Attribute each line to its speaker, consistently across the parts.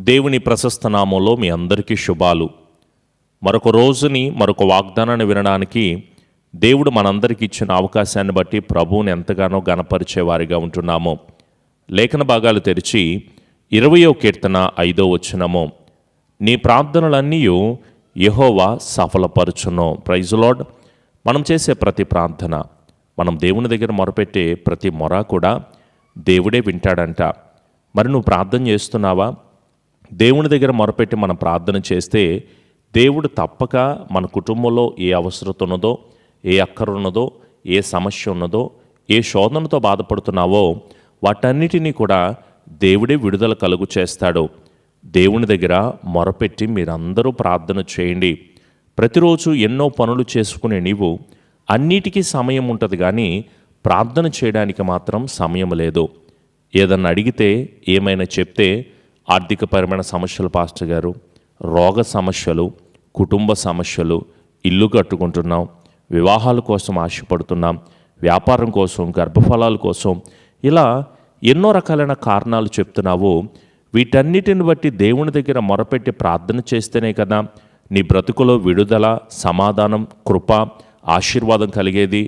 Speaker 1: దేవుని ప్రశస్త నామంలో మీ అందరికీ శుభాలు. మరొక రోజుని మరొక వాగ్దానాన్ని వినడానికి దేవుడు మనందరికీ ఇచ్చిన అవకాశాన్ని బట్టి ప్రభువుని ఎంతగానో గణపరిచే వారిగా ఉంటున్నాము. లేఖన భాగాలు తెరిచి ఇరవయో కీర్తన ఐదో వచ్చినము నీ ప్రార్థనలన్నీ యహోవా సఫలపరచును. ప్రైజ్ మనం చేసే ప్రతి ప్రార్థన మనం దేవుని దగ్గర మొరపెట్టే ప్రతి మొర కూడా దేవుడే వింటాడంట. మరి నువ్వు ప్రార్థన చేస్తున్నావా? దేవుని దగ్గర మొరపెట్టి మనం ప్రార్థన చేస్తే దేవుడు తప్పక మన కుటుంబంలో ఏ అవసరత ఉన్నదో ఏ అక్కర ఉన్నదో ఏ సమస్య ఉన్నదో ఏ శోధనతో బాధపడుతున్నావో వాటన్నిటినీ కూడా దేవుడే విడుదల కలుగు చేస్తాడు. దేవుని దగ్గర మొరపెట్టి మీరందరూ ప్రార్థన చేయండి. ప్రతిరోజు ఎన్నో పనులు చేసుకునే నీవు అన్నిటికీ సమయం ఉంటుంది కానీ ప్రార్థన చేయడానికి మాత్రం సమయం లేదు. ఏదన్నా అడిగితే ఏమైనా చెప్తే ఆర్థికపరమైన సమస్యలు పాస్టర్ గారు. రోగ సమస్యలు కుటుంబ సమస్యలు ఇల్లు కట్టుకుంటున్నాం వివాహాల కోసం ఆశపడుతున్నాం వ్యాపారం కోసం గర్భఫలాల కోసం. ఇలా ఎన్నో రకాలైన కారణాలు చెప్తున్నావు. వీటన్నిటిని బట్టి దేవుని దగ్గర మొరపెట్టి ప్రార్థన చేస్తేనే కదా నీ బ్రతుకులో విడుదల సమాధానం కృప ఆశీర్వాదం కలిగేది.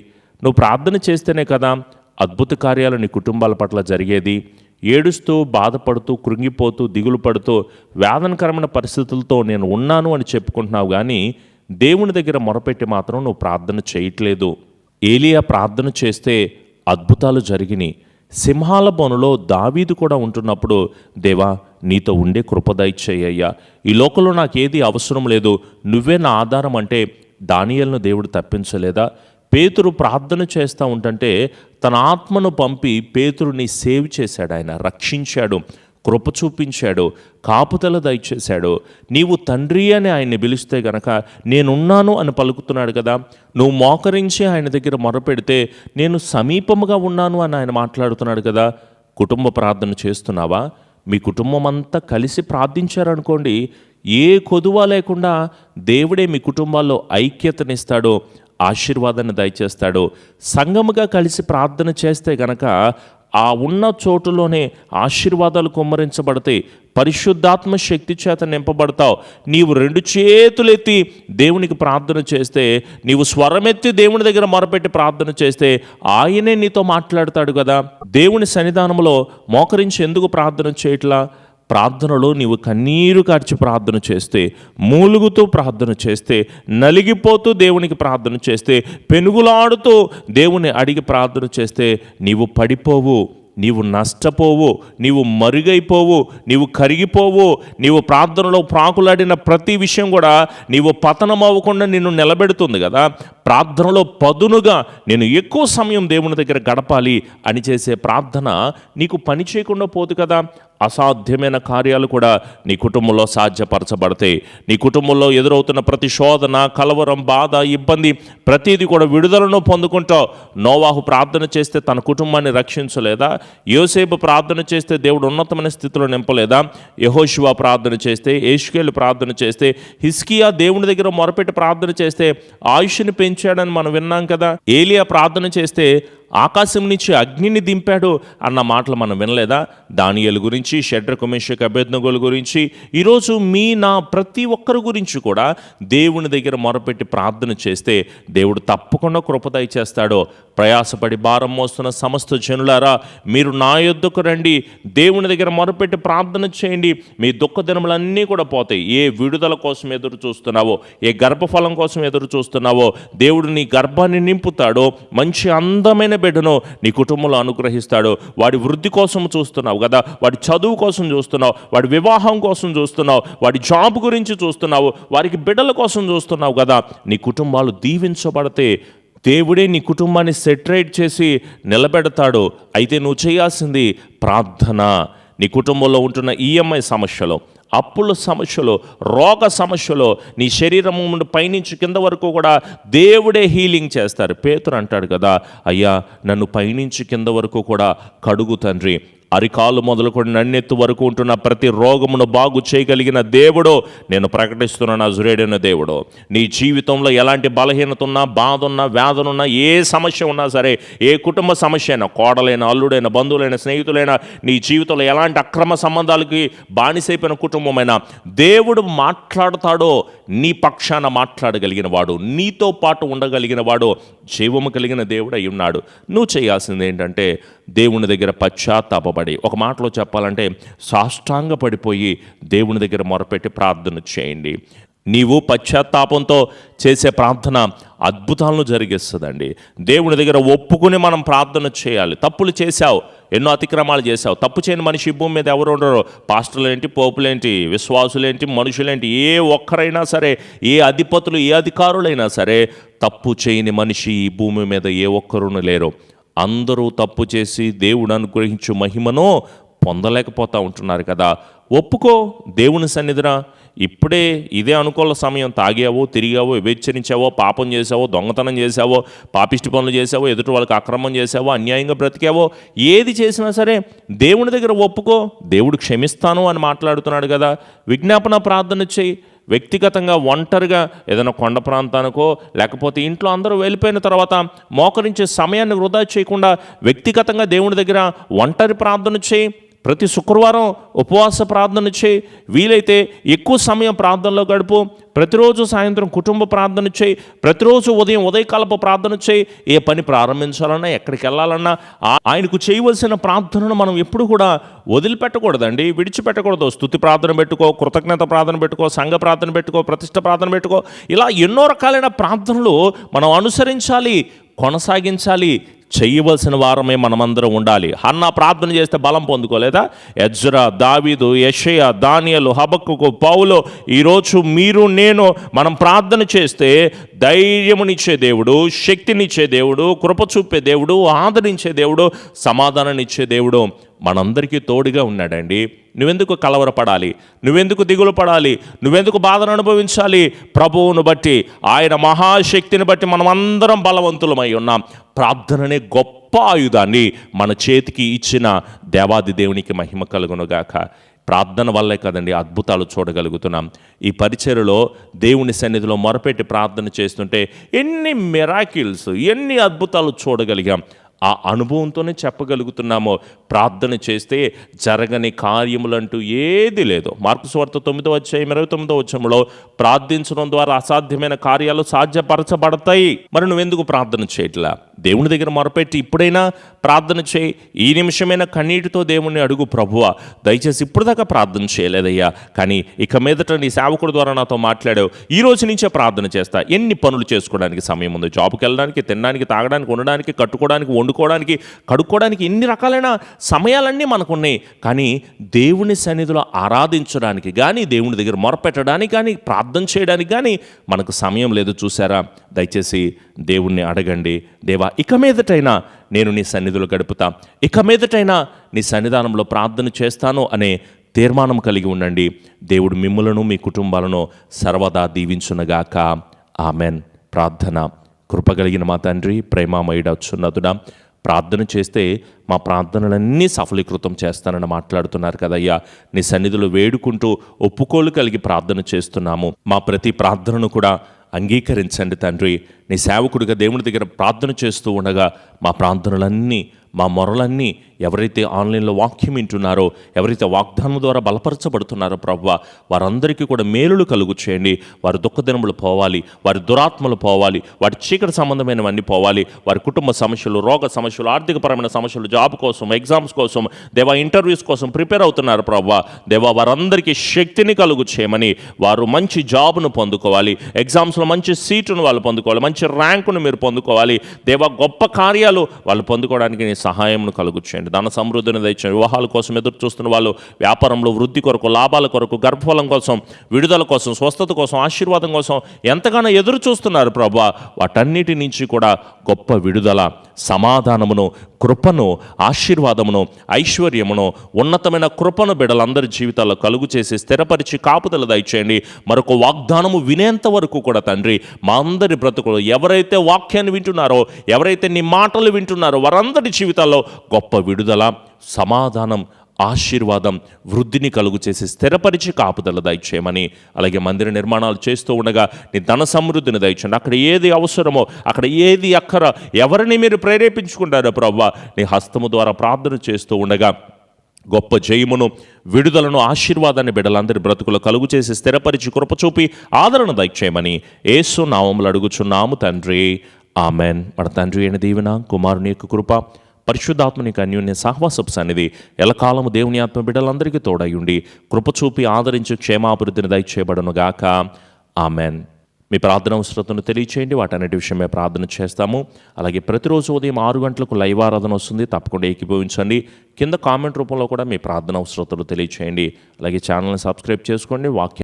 Speaker 1: నువ్వు ప్రార్థన చేస్తేనే కదా అద్భుత కార్యాలు నీ కుటుంబాల పట్ల జరిగేది. ఏడుస్తూ బాధపడుతూ కృంగిపోతూ దిగులు పడుతూ వేదనకరమైన పరిస్థితులతో నేను ఉన్నాను అని చెప్పుకుంటున్నావు కానీ దేవుని దగ్గర మొరపెట్టి మాత్రం నువ్వు ప్రార్థన చేయట్లేదు. ఏలియా ప్రార్థన చేస్తే అద్భుతాలు జరిగినాయి. సింహాల బోనులో దావీదు కూడా ఉంటున్నప్పుడు దేవా నీతో ఉండే కృపదయచేయ్యా ఈ లోకంలో నాకేది అవసరం లేదు. నువ్వే నా ఆధారం అంటే దానియలను దేవుడు తప్పించలేదా? పేతురు ప్రార్థన చేస్తూ ఉంటుంటే తన ఆత్మను పంపి పేతురుని సేవ్ చేశాడు ఆయన రక్షించాడు కృప చూపించాడు కాపుదల దయచేశాడు. నీవు తండ్రి అని ఆయన్ని పిలిస్తే గనక నేనున్నాను అని పలుకుతున్నాడు కదా నువ్వు మోకరించి ఆయన దగ్గర మొరపెడితే నేను సమీపముగా ఉన్నాను అని ఆయన మాట్లాడుతున్నాడు కదా కుటుంబ ప్రార్థన చేస్తున్నావా? మీ కుటుంబం అంతా కలిసి ప్రార్థించారనుకోండి ఏ కొదువ లేకుండా దేవుడే మీ కుటుంబాల్లో ఐక్యతనిస్తాడో. ఆశీర్వాదాన్ని దయచేస్తాడు. సంగముగా కలిసి ప్రార్థన చేస్తే గనక ఆ ఉన్న చోటులోనే ఆశీర్వాదాలు కుమ్మరించబడతాయి. పరిశుద్ధాత్మ శక్తి చేత నింపబడతావు. నీవు రెండు చేతులెత్తి దేవునికి ప్రార్థన చేస్తే నీవు స్వరమెత్తి దేవుని దగ్గర మొరపెట్టి ప్రార్థన చేస్తే ఆయనే నీతో మాట్లాడతాడు కదా. దేవుని సన్నిధానంలో మోకరించి ఎందుకు ప్రార్థన చేయట్లా? ప్రార్థనలో నీవు కన్నీరు కార్చి ప్రార్థన చేస్తే మూలుగుతూ ప్రార్థన చేస్తే నలిగిపోతూ దేవునికి ప్రార్థన చేస్తే పెనుగులాడుతూ దేవుని అడిగి ప్రార్థన చేస్తే నీవు పడిపోవు నీవు నష్టపోవు నీవు మరుగైపోవు నీవు కరిగిపోవు నీవు ప్రార్థనలో ప్రాకులాడిన ప్రతి విషయం కూడా నీవు పతనం అవ్వకుండా నిన్ను నిలబెడుతుంది కదా. ప్రార్థనలో పదునుగా నేను ఎక్కువ సమయం దేవుని దగ్గర గడపాలి అని చేసే ప్రార్థన నీకు పని చేయకుండా పోదు కదా. అసాధ్యమైన కార్యాలు కూడా నీ కుటుంబంలో సాధ్యపరచబడతాయి. నీ కుటుంబంలో ఎదురవుతున్న ప్రతి శోధన కలవరం బాధ ఇబ్బంది ప్రతిదీ కూడా విడుదలను పొందుకుంటావు. నోవాహు ప్రార్థన చేస్తే తన కుటుంబాన్ని రక్షించలేదా? యోసేపు ప్రార్థన చేస్తే దేవుడు ఉన్నతమైన స్థితిలో నింపలేదా? యహోశివా ప్రార్థన చేస్తే ఏష్కేలు ప్రార్థన చేస్తే హిస్కియా దేవుని దగ్గర మొరపెట్టి ప్రార్థన చేస్తే ఆయుష్ని పెంచాడని మనం విన్నాం కదా? ఏలియా ప్రార్థన చేస్తే ఆకాశం నుంచి అగ్నిని దింపాడు అన్న మాటలు మనం వినలేదా? దానియలు గురించి షడ్రకుమేషక్ అభ్యర్థనగోల గురించి ఈరోజు మీ నా ప్రతి ఒక్కరి గురించి కూడా దేవుని దగ్గర మొరపెట్టి ప్రార్థన చేస్తే దేవుడు తప్పకుండా కృపదయ చేస్తాడో ప్రయాసపడి భారం మోస్తున్న సమస్త జనులారా మీరు నా యొద్దకు రండి. దేవుని దగ్గర మొరపెట్టి ప్రార్థన చేయండి. మీ దుఃఖ దినములన్నీ కూడా పోతాయి. ఏ విడుదల కోసం ఎదురు చూస్తున్నావో ఏ గర్భఫలం కోసం ఎదురు చూస్తున్నావో దేవుడు నీ గర్భాన్ని నింపుతాడో మంచి అందమైన బిడ్డను నీ కుటుంబంలో అనుగ్రహిస్తాడో. వాడి వృద్ధి కోసం చూస్తున్నావు కదా వాడి చదువు చదువు కోసం చూస్తున్నావు వాడి వివాహం కోసం చూస్తున్నావు వాడి జాబ్ గురించి చూస్తున్నావు వారికి బిడ్డల కోసం చూస్తున్నావు కదా. నీ కుటుంబాలు దీవించబడితే దేవుడే నీ కుటుంబాన్ని సెటరేట్ చేసి నిలబెడతాడు. అయితే నువ్వు చేయాల్సింది ప్రార్థన. నీ కుటుంబంలో ఉంటున్న ఈఎంఐ సమస్యలు అప్పుల సమస్యలు రోగ సమస్యలో నీ శరీరం పైనుంచి కింద వరకు కూడా దేవుడే హీలింగ్ చేస్తారు. పేతురు అంటాడు కదా అయ్యా నన్ను పైనుంచి కింద వరకు కూడా కడుగు తండ్రి. అరికాలు మొదలుకొని నన్నెత్తు వరకు ఉంటున్న ప్రతి రోగమును బాగు చేయగలిగిన దేవుడు నేను ప్రకటిస్తున్న నజురేడైన దేవుడు. నీ జీవితంలో ఎలాంటి బలహీనత ఉన్నా బాధ ఉన్నా వేదన ఉన్నా ఏ సమస్య ఉన్నా సరే ఏ కుటుంబ సమస్య అయినా కోడలైన అల్లుడైన బంధువులైన స్నేహితులైన నీ జీవితంలో ఎలాంటి అక్రమ సంబంధాలకి బానిసైపోయిన కుటుంబమైనా దేవుడు మాట్లాడతాడో నీ పక్షాన మాట్లాడగలిగిన వాడు నీతో పాటు ఉండగలిగిన వాడు జీవము కలిగిన దేవుడు అయి ఉన్నాడు. నువ్వు చేయాల్సింది ఏంటంటే దేవుని దగ్గర పశ్చాత్తాపడి ఒక మాటలో చెప్పాలంటే సాష్టాంగ పడిపోయి దేవుని దగ్గర మొరపెట్టి ప్రార్థన చేయండి. నీవు పశ్చాత్తాపంతో చేసే ప్రార్థన అద్భుతాలను జరిగిస్తుందండి. దేవుని దగ్గర ఒప్పుకుని మనం ప్రార్థన చేయాలి. తప్పులు చేశావు ఎన్నో అతిక్రమాలు చేశావు. తప్పు చేయని మనిషి భూమి మీద ఎవరు ఉండరు. పాస్టర్లేంటి పోపులేంటి విశ్వాసులేంటి మనుషులేంటి ఏ ఒక్కరైనా సరే ఏ అధిపతులు ఏ అధికారులైనా సరే తప్పు చేయని మనిషి ఈ భూమి మీద ఏ ఒక్కరును లేరు. అందరూ తప్పు చేసి దేవుడు అనుగ్రహించు మహిమను పొందలేకపోతూ ఉంటున్నారు కదా. ఒప్పుకో దేవుని సన్నిధిన ఇప్పుడే ఇదే అనుకూల సమయం. తాగావో తిరిగావో వివేచరించావో పాపం చేసావో దొంగతనం చేసావో పాపిష్టి పనులు చేసావో ఎదుటి వాళ్ళకి అక్రమం చేసావో అన్యాయంగా బ్రతికావో ఏది చేసినా సరే దేవుని దగ్గర ఒప్పుకో దేవుడు క్షమిస్తాను అని మాట్లాడుతున్నాడు కదా. విజ్ఞాపన ప్రార్థన చేయి. వ్యక్తిగతంగా ఒంటరిగా ఏదైనా కొండ ప్రాంతానికో లేకపోతే ఇంట్లో అందరూ వెళ్ళిపోయిన తర్వాత మోకరించే సమయాన్ని వృధా చేయకుండా వ్యక్తిగతంగా దేవుని దగ్గర ఒంటరి ప్రార్థన చేయి. ప్రతి శుక్రవారం ఉపవాస ప్రార్థన చేయి. వీలైతే ఎక్కువ సమయం ప్రార్థనలో గడుపు. ప్రతిరోజు సాయంత్రం కుటుంబ ప్రార్థన చేయి. ప్రతిరోజు ఉదయం ఉదయకాలపు ప్రార్థన చేయి. ఏ పని ప్రారంభించాలన్నా ఎక్కడికి వెళ్ళాలన్నా ఆయనకు చేయవలసిన ప్రార్థనను మనం ఎప్పుడు కూడా వదిలిపెట్టకూడదండి. విడిచిపెట్టకూడదు. స్థుతి ప్రార్థన పెట్టుకో కృతజ్ఞత ప్రార్థన పెట్టుకో సంఘ ప్రార్థన పెట్టుకో ప్రతిష్ట ప్రార్థన పెట్టుకో. ఇలా ఎన్నో రకాలైన ప్రార్థనలు మనం అనుసరించాలి కొనసాగించాలి చేయవలసిన వారమే మనమందరం ఉండాలి. అన్న ప్రార్థన చేస్తే బలం పొందుకోలేదా? ఎజ్రా దావీదు యషయ దానియలు హబక్కుకు పౌలు ఈరోజు మీరు నేను మనం ప్రార్థన చేస్తే ధైర్యమునిచ్చే దేవుడు శక్తినిచ్చే దేవుడు కృప చూపే దేవుడు ఆదరించే దేవుడు సమాధానాన్నిచ్చే దేవుడు మనందరికీ తోడుగా ఉన్నాడండి. నువ్వెందుకు కలవరపడాలి? నువ్వెందుకు దిగులు పడాలి? నువ్వెందుకు బాధను అనుభవించాలి? ప్రభువును బట్టి ఆయన మహాశక్తిని బట్టి మనమందరం బలవంతులమై ఉన్నాం. ప్రార్థననే గొప్ప ఆయుధాన్ని మన చేతికి ఇచ్చిన దేవాది దేవునికి మహిమ కలుగునుగాక. ప్రార్థన వల్లే కదండి అద్భుతాలు చూడగలుగుతున్నాం. ఈ పరిచయలో దేవుని సన్నిధిలో మొరపెట్టి ప్రార్థన చేస్తుంటే ఎన్ని మెరాకిల్స్ ఎన్ని అద్భుతాలు చూడగలిగాం. ఆ అనుభవంతోనే చెప్పగలుగుతున్నామో. ప్రార్థన చేస్తే జరగని కార్యములంటూ ఏది లేదు. మార్కు స్వార్త తొమ్మిదో అధ్యాయం ఇరవై తొమ్మిదో వచ్చంలో ప్రార్థించడం ద్వారా అసాధ్యమైన కార్యాలు సాధ్యపరచబడతాయి. మరి నువ్వెందుకు ప్రార్థన చేయట్లా? దేవుని దగ్గర మొరపెట్టి ఇప్పుడైనా ప్రార్థన చేయి. ఈ నిమిషమైన కన్నీటితో దేవుణ్ణి అడుగు ప్రభువ. దయచేసి ఇప్పుడు దాకా ప్రార్థన చేయలేదయ్యా. కానీ ఇక మీదట నీ సేవకుడు ద్వారా నాతో మాట్లాడావు. ఈ రోజు నుంచే ప్రార్థన చేస్తా. ఎన్ని పనులు చేసుకోవడానికి సమయం ఉంది? జాబ్కి వెళ్ళడానికి తినడానికి తాగడానికి ఉండడానికి కట్టుకోవడానికి వండుకోవడానికి కడుక్కోవడానికి ఎన్ని రకాలైన సమయాలన్నీ మనకున్నాయి. కానీ దేవుని సన్నిధిలో ఆరాధించడానికి కానీ దేవుని దగ్గర మొరపెట్టడానికి కానీ ప్రార్థన చేయడానికి కానీ మనకు సమయం లేదు. చూసారా దయచేసి దేవుణ్ణి అడగండి. దేవా ఇక మీదటైనా నేను నీ సన్నిధిలో గడుపుతా. ఇక మీదటైనా నీ సన్నిధానంలో ప్రార్థన చేస్తాను అనే తీర్మానం కలిగి ఉండండి. దేవుడు మిమ్మలను మీ కుటుంబాలను సర్వదా దీవించునగాక. ఆమెన్. ప్రార్థన. కృపగలిగిన మా తండ్రి ప్రేమామయుడ వచ్చున్నదుడా ప్రార్థన చేస్తే మా ప్రార్థనలన్నీ సఫలీకృతం చేస్తానని మాట్లాడుతున్నారు కదయ్యా. నీ సన్నిధిలో వేడుకుంటూ ఒప్పుకోలు కలిగి ప్రార్థన చేస్తున్నాము. మా ప్రతి ప్రార్థనను కూడా అంగీకరించండి తండ్రి. నీ సేవకుడిగా దేవుని దగ్గర ప్రార్థన చేస్తూ ఉండగా మా ప్రార్థనలన్నీ మా మొరలన్నీ ఎవరైతే ఆన్లైన్లో వాక్యం వింటున్నారో ఎవరైతే వాగ్దానం ద్వారా బలపరచబడుతున్నారో ప్రవ్వ వారందరికీ కూడా మేలులు కలుగు చేయండి. వారి దుఃఖదినములు పోవాలి వారి దురాత్మలు పోవాలి వారి చీకటి సంబంధమైనవన్నీ పోవాలి వారి కుటుంబ సమస్యలు రోగ సమస్యలు ఆర్థికపరమైన సమస్యలు జాబ్ కోసం ఎగ్జామ్స్ కోసం దేవా ఇంటర్వ్యూస్ కోసం ప్రిపేర్ అవుతున్నారు ప్రవ్వ దేవా వారందరికీ శక్తిని కలుగు చేయమని వారు మంచి జాబ్ను పొందుకోవాలి ఎగ్జామ్స్లో మంచి సీటును వాళ్ళు పొందుకోవాలి మంచి ర్యాంకును మీరు పొందుకోవాలి. దేవా గొప్ప కార్యాలు వాళ్ళు పొందుకోవడానికి నీ సహాయంను కలుగు చేయండి. ధన సమృద్ధిని దయచేయండి వివాహాల కోసం ఎదురు చూస్తున్న వాళ్ళు వ్యాపారంలో వృద్ధి కొరకు లాభాల కొరకు గర్భఫలం కోసం విడుదల కోసం స్వస్థత కోసం ఆశీర్వాదం కోసం ఎంతగానో ఎదురు చూస్తున్నారు ప్రభా. వాటన్నిటి నుంచి కూడా గొప్ప విడుదల సమాధానమును కృపను ఆశీర్వాదమును ఐశ్వర్యమును ఉన్నతమైన కృపను బిడలందరి జీవితాల్లో కలుగు చేసి స్థిరపరిచి కాపుదల దయచేయండి. మరొక వాగ్దానము వినేంత వరకు కూడా తండ్రి మా అందరి బ్రతుకులు ఎవరైతే వాక్యాన్ని వింటున్నారో ఎవరైతే నీ మాటలు వింటున్నారో వారందరి జీవితాల్లో గొప్ప విడుదల విడుదల సమాధానం ఆశీర్వాదం వృద్ధిని కలుగు చేసి స్థిరపరిచి కాపుదల దయచేయమని అలాగే మందిర నిర్మాణాలు చేస్తూ ఉండగా నీ ధన సమృద్ధిని దయచండి అక్కడ ఏది అవసరమో అక్కడ ఏది అక్కర ఎవరిని మీరు ప్రేరేపించుకుంటారో ప్రవ్వ నీ హస్తము ద్వారా ప్రార్థన చేస్తూ ఉండగా గొప్ప జయమును విడుదలను ఆశీర్వాదాన్ని బిడ్డలందరి బ్రతుకులు కలుగు చేసి స్థిరపరిచి కృపచూపి ఆదరణ దయచేయమని ఏసు నామములు అడుగుచున్నాము తండ్రి. ఆమెన్. మన తండ్రి అయిన దీవెన కుమారుని యొక్క కృప పరిశుద్ధాత్మనికి అన్యోన్య సహవాసపు సన్నిధి ఎలకాలము దేవుని ఆత్మ బిడ్డలందరికీ తోడయుండి కృపచూపి ఆదరించి క్షేమాభివృద్ధిని దయచేయబడనుగాక ఆమెన్. మీ ప్రార్థన అవసరతను తెలియచేయండి. వాటన్నిటి విషయమే ప్రార్థన చేస్తాము. అలాగే ప్రతిరోజు ఉదయం ఆరు గంటలకు లైవ్ ఆరాధన వస్తుంది. తప్పకుండా ఏకీభవించండి. కింద కామెంట్ రూపంలో కూడా మీ ప్రార్థన అవసరతలు తెలియచేయండి. అలాగే ఛానల్ని సబ్స్క్రైబ్ చేసుకోండి. వాక్యం